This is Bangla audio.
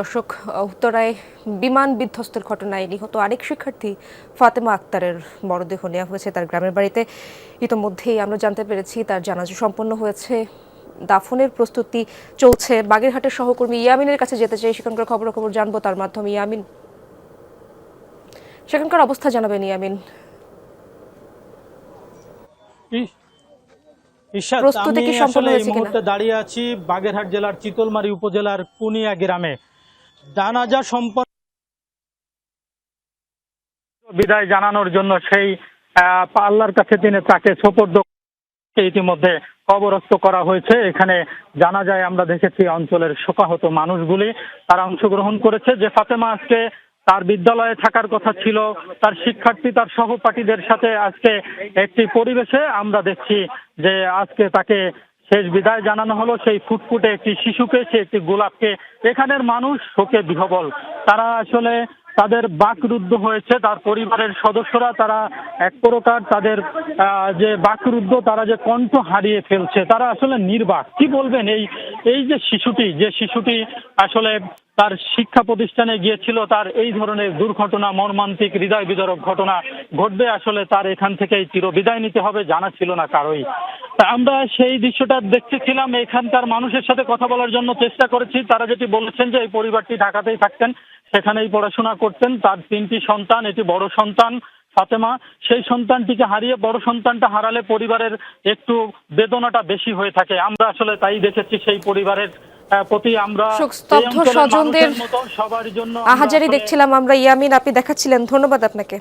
দর্শক উত্তরায় বিমান বিধ্বস্তের ঘটনায় নিহত আরেক শিক্ষার্থী ফাতেমা আক্তারের মরদেহ নেওয়া হয়েছে তার গ্রামের বাড়িতে। ইতোমধ্যেই আমরা জানতে পেরেছি তার জানাজা সম্পন্ন হয়েছে। দাফনের প্রস্তুতি চলছে। বাগেরহাটের সহকর্মী ইয়ামিনের কাছে যেতে চাই। সেখানকার খবর খবর জানব তার মাধ্যমে। ইয়ামিন সেখানকার অবস্থা জানাবেন ইয়ামিন। প্রস্তুতি কি সম্পন্ন হয়েছে কিনা? দাঁড়িয়ে আছি বাগেরহাট জেলার চিতলমারি উপজেলার কুনিয়া গ্রামে। জানাজা সম্পন্ন বিদায় জানানোর জন্য সেই আল্লাহর কাছে তিনি তাকে সোপর্দ ইতিমধ্যে কবরস্থ করা হয়েছে। এখানে জানা যায় আমরা দেখেছি অঞ্চলের শোকাহত মানুষগুলি, তারা অংশগ্রহণ করেছে। যে ফাতেমা আজকে তার বিদ্যালয়ে থাকার কথা ছিল, তার শিক্ষার্থী, তার সহপাঠীদের সাথে আজকে একটি পরিবেশে আমরা দেখছি যে আজকে তাকে শেষ বিদায় জানানো হলো সেই ফুটফুটে একটি শিশুকে, সে একটি গোলাপকে। এখানের মানুষ শোকে বিহবল। তারা আসলে তাদের বাকরুদ্ধ হয়েছে, তার পরিবারের সদস্যরা, তারা এক প্রকার তাদের যে বাকরুদ্ধ, তারা যে কণ্ঠ হারিয়ে ফেলছে, তারা আসলে নির্বাক। কি বলবেন এই এই যে শিশুটি যে শিশুটি আসলে তার শিক্ষা প্রতিষ্ঠানে গিয়েছিল, তার এই ধরনের দুর্ঘটনা, মর্মান্তিক হৃদয় বিদারক ঘটনা ঘটবে আসলে তার এখান থেকেই চির বিদায় নিতে হবে, জানা ছিল না কারোই। আমরা সেই দৃশ্যটা দেখতেছিলাম এখানকার মানুষের সাথে কথা বলার জন্য চেষ্টা করেছি। তারা যেটি বলেছেন যে এই পরিবারটি ঢাকাতেই থাকতেন সেখানেই পড়াশোনা করতেন। তার তিনটি সন্তান এটি বড় সন্তান ফাতেমা। সেই সন্তানটিকে হারিয়ে বড় সন্তানটা হারালে পরিবারের একটু বেদনাটা বেশি হয়ে থাকে। আমরা আসলে তাই দেখেছি সেই পরিবারের প্রতি আমরা শোকস্তব্ধ স্বজনদের মতো সবার জন্য আহাজারি দেখছিলাম আমরা ইয়ামিন আপনি দেখাচ্ছিলেন। ধন্যবাদ আপনাকে।